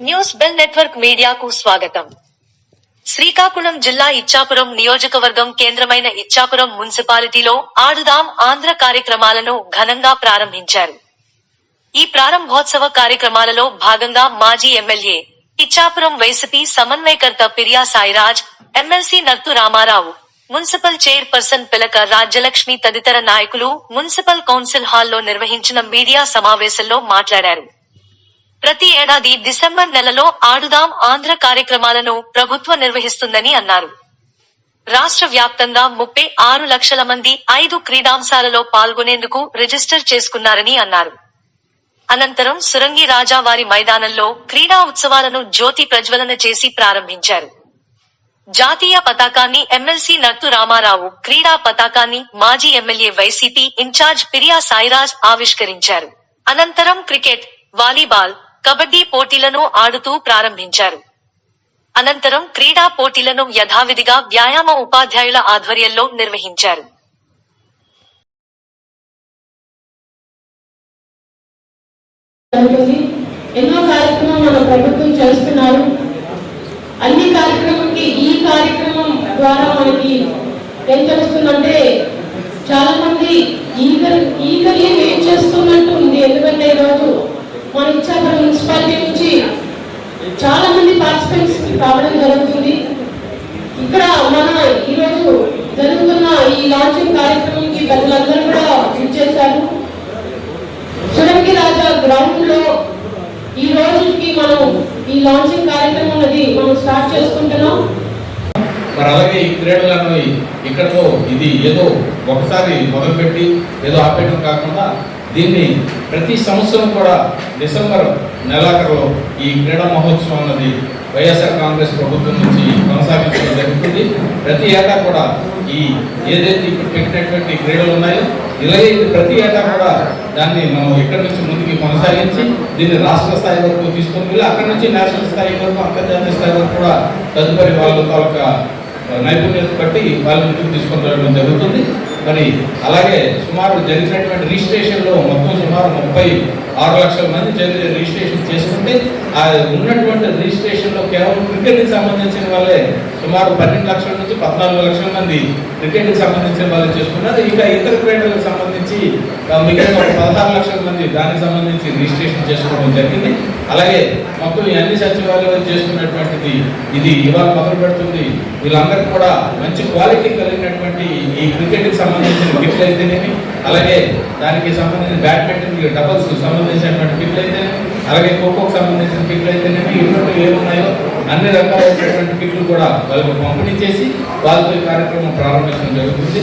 News bell network మీడియాకు స్వాగతం. శ్రీకాకుళం జిల్లా ఇచ్చాపురం నియోజకవర్గం కేంద్రమైన ఇచ్చాపురం మున్సిపాలిటీలో ఆడుదాం ఆంధ్ర కార్యక్రమాలను ఘనంగా ప్రారంభించారు. ఈ ప్రారంభోత్సవ కార్యక్రమాలలో భాగంగా మాజీ ఎమ్మెల్యే ఇచ్చాపురం వైసీపీ సమన్వయకర్త Piriya Sairaj MLC Nartu Ramarao municipal chairperson Pilaka Rajyalakshmi తదితర నాయకులు మున్సిపల్ కౌన్సిల్ హాల్లో నిర్వహించిన మీడియా సమావేశంలో మాట్లాడారు. ప్రతి ఏడాది డిసెంబర్ నెలలో ఆడుదాం ఆంధ్ర కార్యక్రమాలను ప్రభుత్వం నిర్వహిస్తుందని అన్నారు. రాష్ట్ర వ్యాప్తంగా ముప్పై ఆరు లక్షల మంది ఐదు క్రీడాంశాలలో పాల్గొనేందుకు రిజిస్టర్ చేసుకున్నారని అన్నారు. అనంతరం సురంగి రాజా వారి మైదానంలో క్రీడా ఉత్సవాలను జ్యోతి ప్రజ్వలన చేసి ప్రారంభించారు. జాతీయ పతాకాన్ని ఎమ్మెల్సీ నర్తు రామారావు క్రీడా పతాకాన్ని మాజీ MLA YCP incharge Piriya Sairaj ఆవిష్కరించారు. అనంతరం క్రికెట్ వాలీబాల్ కబడ్డీ పోటీలను ఆడుతూ ప్రారంభించారు. అనంతరం క్రీడా పోటీలను యథావిధిగా వ్యాయామ ఉపాధ్యాయుల ఆధ్వర్యంలో నిర్వహించారు. ఎన్నో కార్యక్రమం మన ప్రభుత్వం చేస్తున్నారు. అన్ని కార్యక్రమంకి ఈ కార్యక్రమం ద్వారా మనకి ఏం తెలుస్తుందంటే చాలా మంది ఈగర్ ఈగర్లీ వెయిట్ చేస్తున్నట్టు ఉంది ఎందుకంటే ఈరోజు మన ఇచ్చాపురం మున్సిపాలిటీ నుంచి చాలా మంది పార్టిసిపెంట్స్ రావడం జరుగుతుంది. ఇక్కడ మన ఈరోజు జరుగుతున్న ఈ లాంచింగ్ కార్యక్రమంకి ప్రజలందరూ కూడా ఇచ్చేశారు సురంగి రాజా గ్రౌండ్లో ఈ రోజుకి మనం ఈ లాంచింగ్ కార్యక్రమం అనేది మనం స్టార్ట్ చేసుకుంటున్నాం. మరి అలాగే ఈ క్రీడలు అనేవి ఇక్కడతో ఇది ఏదో ఒకసారి మొదలుపెట్టి ఏదో ఆపేయడం కాకుండా దీన్ని ప్రతి సంవత్సరం కూడా డిసెంబర్ నెలాఖరులో ఈ క్రీడా మహోత్సవం అన్నది వైఎస్ఆర్ కాంగ్రెస్ ప్రభుత్వం నుంచి కొనసాగించడం జరుగుతుంది. ప్రతి ఏటా కూడా ఈ ఏదైతే ఇప్పుడు పెట్టినటువంటి క్రీడలు ఉన్నాయో ఇలాగే ప్రతి ఏటా కూడా దాన్ని మనం ఇక్కడి నుంచి ముందుకు కొనసాగించి దీన్ని రాష్ట్ర స్థాయి వరకు తీసుకొని వెళ్ళి అక్కడి నుంచి నేషనల్ స్థాయి వరకు అంతర్జాతీయ స్థాయి వరకు కూడా తదుపరి వాళ్ళ తాలూకా నైపుణ్యత బట్టి వాళ్ళ ముందుకు తీసుకొని వెళ్ళడం జరుగుతుంది. మరి అలాగే సుమారు జరిగినటువంటి రిజిస్ట్రేషన్లో మొత్తం సుమారు ముప్పై ఆరు లక్షల మంది రిజిస్ట్రేషన్ చేసుకుంటే ఆ ఉన్నటువంటి రిజిస్ట్రేషన్లో కేవలం క్రికెట్కి సంబంధించిన వాళ్ళే సుమారు పన్నెండు లక్షల నుంచి పద్నాలుగు లక్షల మంది క్రికెట్కి సంబంధించిన వాళ్ళు చేసుకున్నారు. ఇంకా ఇతర క్రీడలకు సంబంధించి ఆ, మిగిలిన ఒక పదహారు లక్షల మంది దానికి సంబంధించి రిజిస్ట్రేషన్ చేసుకోవడం జరిగింది. అలాగే మొత్తం అన్ని సచివాలయాలు చేస్తున్నటువంటిది ఇది ఇవాళ మొదలు పెడుతుంది. వీళ్ళందరికీ కూడా మంచి క్వాలిటీ కలిగినటువంటి ఈ క్రికెట్కి సంబంధించిన గిఫ్ట్లు అయితేనేమి అలాగే దానికి సంబంధించిన బ్యాడ్మింటన్ డబల్స్ సంబంధించినటువంటి గిఫ్ట్లు అయితేనేమి అలాగే ఖోఖోకి సంబంధించిన కిట్లు అయితేనేమి ఇటువంటి ఏమున్నాయో అన్ని రకాలైనటువంటి కిట్లు కూడా వాళ్ళకు పంపిణీ చేసి వాళ్ళతో ఈ కార్యక్రమం ప్రారంభించడం జరుగుతుంది.